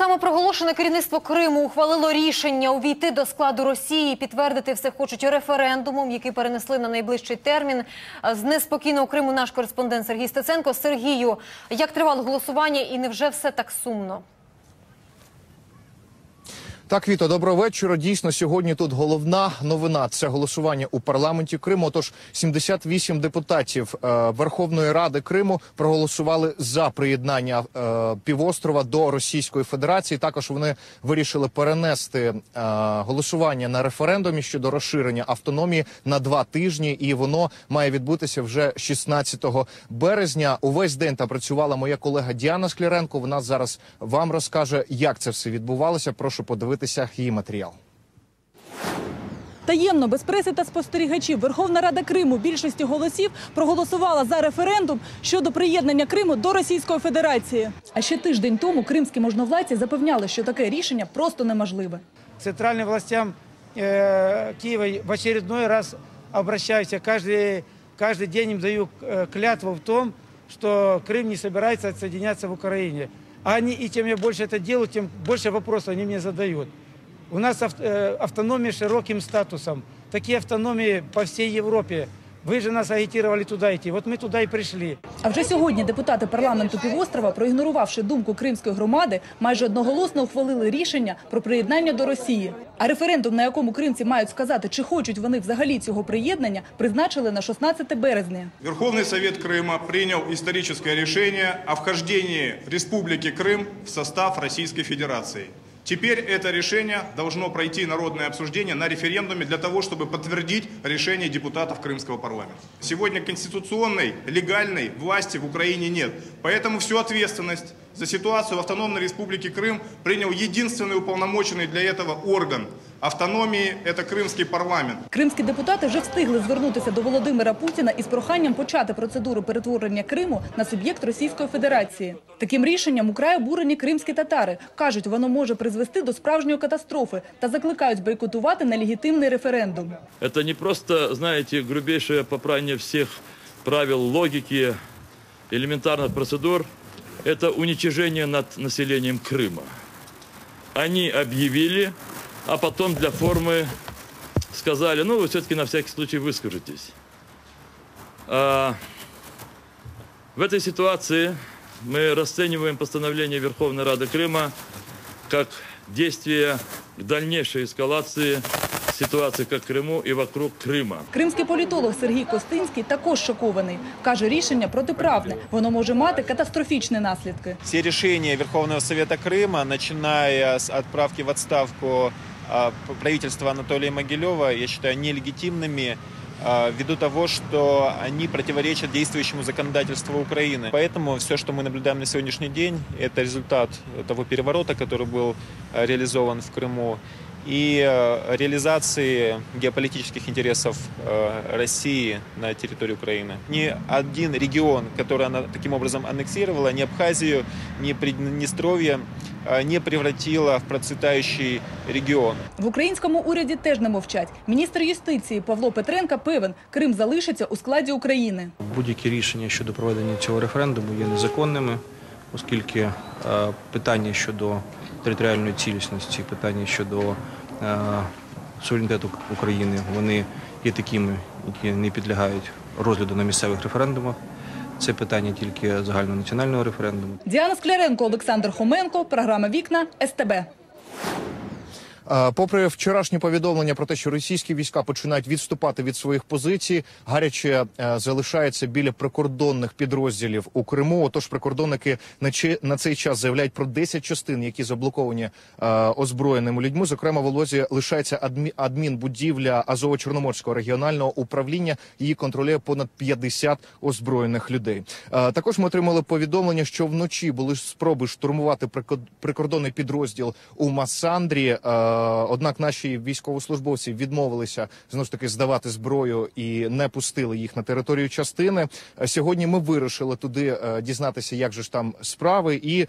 Самопроголошене керівництво Криму ухвалило рішення увійти до складу Росії. Підтвердити все хочуть референдумом, який перенесли на найближчий термін. З неспокійного Криму наш кореспондент Сергій Стеценко. Сергію, як тривало голосування і невже все так сумно? Так, Віто, доброго вечора. Дійсно, сьогодні тут головна новина це голосування у парламенті Криму. Отож, 78 депутатів е, Верховної Ради Криму проголосували за приєднання е, півострова до Російської Федерації. Також вони вирішили перенести е, голосування на референдумі щодо розширення автономії на два тижні, і воно має відбутися вже 16 березня. Увесь день там працювала моя колега Діана Скляренко. Вона зараз вам розкаже, як це все відбувалося. Прошу подивитися її матеріал. Таємно, без преси та спостерігачів, Верховна Рада Криму більшості голосів проголосувала за референдум щодо приєднання Криму до Російської Федерації. А ще тиждень тому кримські можновладці запевняли, що таке рішення просто неможливе. центральным властям э, Киева в очередной раз обращаюсь. Я каждый, каждый день им даю э, клятву в том, что Крым не собирается отсоединяться в Украине. А они, и чем я больше это делаю, тем больше вопросов они мне задают. У нас э, автономия широким статусом. Такие автономии по всей Европе. Вы же нас агитировали туда идти. Вот мы туда и пришли. А вже сьогодні депутати парламенту півострова, проігнорувавши думку кримської громади, майже одноголосно ухвалили рішення про приєднання до Росії. А референдум, на якому кримці мають сказати, чи хочуть вони взагалі цього приєднання, призначили на 16 березня. Верховный Совет Крыма принял историческое решение о вхождении Республики Крым в состав Российской Федерации. Теперь это решение должно пройти народное обсуждение на референдуме для того, чтобы подтвердить решение депутатов Крымского парламента. Сегодня конституционной, легальной власти в Украине нет. Поэтому всю ответственность за ситуацию в Автономной Республике Крым принял единственный уполномоченный для этого орган автономии – это Крымский парламент. Кримські депутати вже встигли звернутися до Володимира Путіна із проханням почати процедуру перетворення Криму на суб'єкт Російської Федерації. Таким рішенням украй обурені кримські татари. Кажуть, воно може призвести до справжньої катастрофи та закликають бойкотувати нелегітимний референдум. Это не просто, знаете, грубейшее попрание всех правил логики, элементарных процедур. Это уничижение над населением Крыма. Они объявили, а потом для формы сказали, ну, вы все-таки на всякий случай выскажитесь. А, в этой ситуации мы расцениваем постановление Верховной Рады Крыма как действие к дальнейшей эскалации ситуации как в Крыму и вокруг Крыма. Кримський політолог Сергій Костинський також шокований. Каже, рішення протиправне. Воно може мати катастрофічні наслідки. Все решения Верховного Совета Крыма, начиная с отправки в отставку а, п- правительства Анатолия Могилева, я считаю нелегитимными а, ввиду того, что они противоречат действующему законодательству Украины. Поэтому все, что мы наблюдаем на сегодняшний день, это результат того переворота, который был а, реализован в Крыму, и а, реализации геополитических интересов России на территории Украины. Ни один регион, который она таким образом аннексировала, ни Абхазию, ни Приднестровье, не превратила в процветающий регион. В українському уряді теж не мовчать. Міністр юстиції Павло Петренка певен, Крим залишиться у складі України. Будь-які рішення щодо проведення цього референдуму є незаконними, оскільки е, питання щодо територіальної цілісності, питання щодо е, суверенітету України, вони є такими, які не підлягають розгляду на місцевих референдумах. Це питання тільки загальнонаціонального референдуму. Діана Скляренко, Олександр Хоменко, програма Вікна СТБ. Е, Попри вчорашні повідомлення про те, що російські війська починають відступати від своїх позицій, гаряче е, залишається біля прикордонних підрозділів у Криму. Отож, прикордонники на цей час заявляють про 10 частин, які заблоковані е, озброєними людьми. Зокрема, в Волозі лишається адмі- адмінбудівля Азово-Чорноморського регіонального управління. Її контролює понад 50 озброєних людей. Також ми отримали повідомлення, що вночі були спроби штурмувати прикор- прикордонний підрозділ у Масандрі. Е, однак наші військовослужбовці відмовилися знову ж таки здавати зброю і не пустили їх на територію частини. Е, Сьогодні ми вирушили туди е, дізнатися, як же ж там справи, і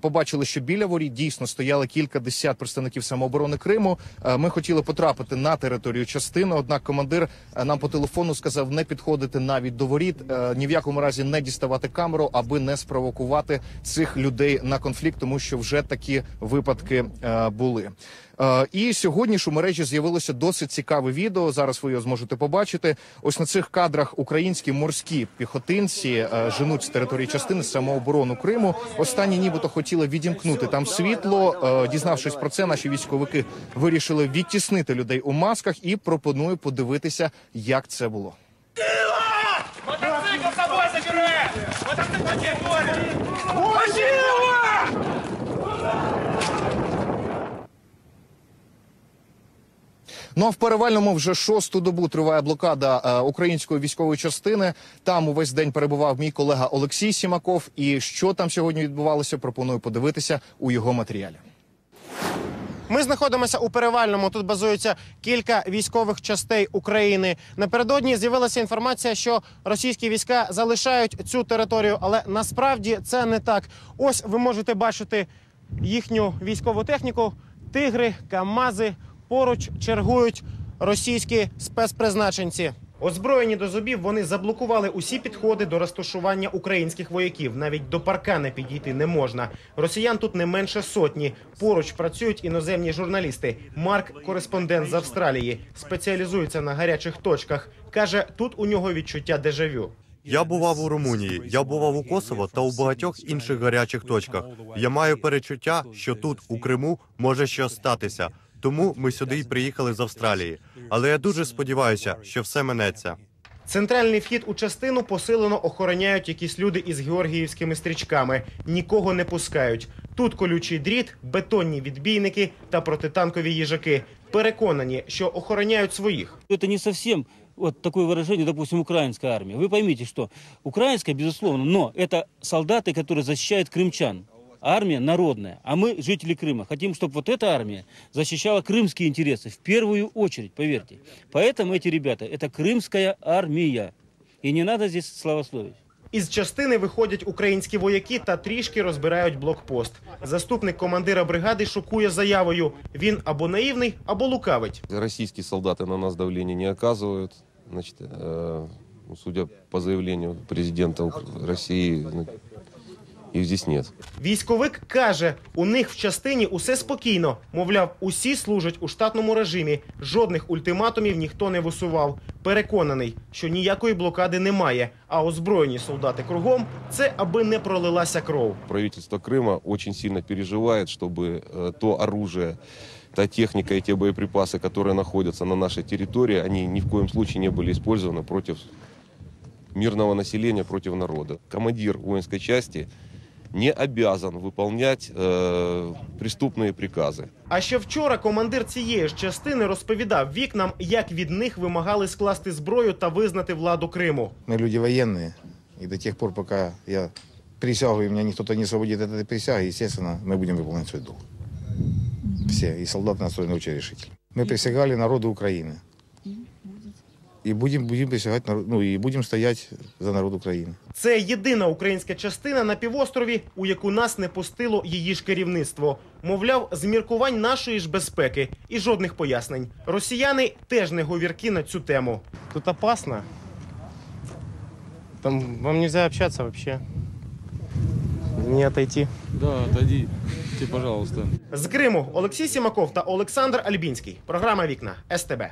побачили, що біля воріт дійсно стояли кілька десят представників самооборони Криму. Ми хотіли потрапити на територію частини. Однак командир нам по телефону сказав не підходити навіть до воріт, ні в якому разі не діставати камеру, аби не спровокувати цих людей на конфлікт, тому що вже такі випадки були. Е, І сьогодні ж у мережі з'явилося досить цікаве відео. Зараз ви його зможете побачити. Ось на цих кадрах українські морські піхотинці е, женуть з території частини самооборону Криму. Останні нібито хотіли відімкнути там світло. Е, Дізнавшись про це, наші військовики вирішили відтіснити людей у масках і пропоную подивитися, як це було. Мотоцикл с собой забирай! Мотоцикл Ну а в перевальному вже шосту добу триває блокада е, української військової частини. Там увесь день перебував мій колега Олексій Сімаков. І що там сьогодні відбувалося, пропоную подивитися у його матеріалі. Ми знаходимося у перевальному. Тут базується кілька військових частей України. Напередодні з'явилася інформація, що російські війська залишають цю територію, але насправді це не так. Ось ви можете бачити їхню військову техніку. Тигри, камази поруч чергують російські спецпризначенці. Озброєні до зубів, вони заблокували усі підходи до розташування українських вояків. Навіть до паркана підійти не можна. Росіян тут не менше сотні. Поруч працюють іноземні журналісти. Марк, кореспондент з Австралії, спеціалізується на гарячих точках. каже, тут у нього відчуття дежавю. Я бував у Румунії, я бував у Косово та у багатьох інших гарячих точках. Я маю перечуття, що тут, у Криму, може щось статися. Тому ми сюди й приїхали з Австралії. Але я дуже сподіваюся, що все минеться. Центральний вхід у частину посилено охороняють якісь люди із георгіївськими стрічками. Нікого не пускають. Тут колючий дріт, бетонні відбійники та протитанкові їжаки. Переконані, що охороняють своїх. Это не совсем вот такое выражение, допустим, украинская армия. Вы поймите, что украинская, безусловно, но это солдаты, которые защищают крымчан. Армия народная, а мы, жители Крыма, хотим, чтобы вот эта армия защищала крымские интересы в первую очередь, поверьте. Поэтому эти ребята, это крымская армия. И не надо здесь славословить. Із частини виходять українські вояки та трішки розбирають блокпост. Заступник командира бригади шокує заявою: він або наївний, або лукавить. Российские солдаты на нас давления не оказывают. Значит, э, ну, судя по заявлению президента Ук- России, ну, их здесь нет. Військовик каже, у них в частині усе спокійно. Мовляв, усі служать у штатному режимі. Жодних ультиматумів ніхто не висував. Переконаний, що ніякої блокади немає. А озброєні солдати кругом це аби не пролилася кров. Правительство Крыма очень сильно переживает, чтобы э, то оружие, та техника и те боеприпасы, которые находятся на нашей территории, они ни в коем случае не были использованы против мирного населения, против народа. Командир воинской части не обязан выполнять э, преступные приказы. А ще вчора командир цієї ж частини розповідав вікнам, як від них вимагали скласти зброю та визнати владу Криму. Мы люди военные, и до тех пор, пока я присягу, и меня никто не освободит от этой присяги, естественно, мы будем выполнять свой долг. Все, и солдаты настроены очень решительно. Мы присягали народу Украины. И будем, будем присягать, народ- ну, и будем стоять за народ Украины. Це єдина українська частина на півострові, у яку нас не пустило її ж керівництво. Мовляв, з міркувань нашої ж безпеки і жодних пояснень. Росіяни теж не говірки на цю тему. Тут опасно. Там вам нельзя общаться вообще. Не отойти. Да, отойди, пожалуйста. З Криму Олексій Сімаков та Олександр Альбінський. Програма Вікна СТБ.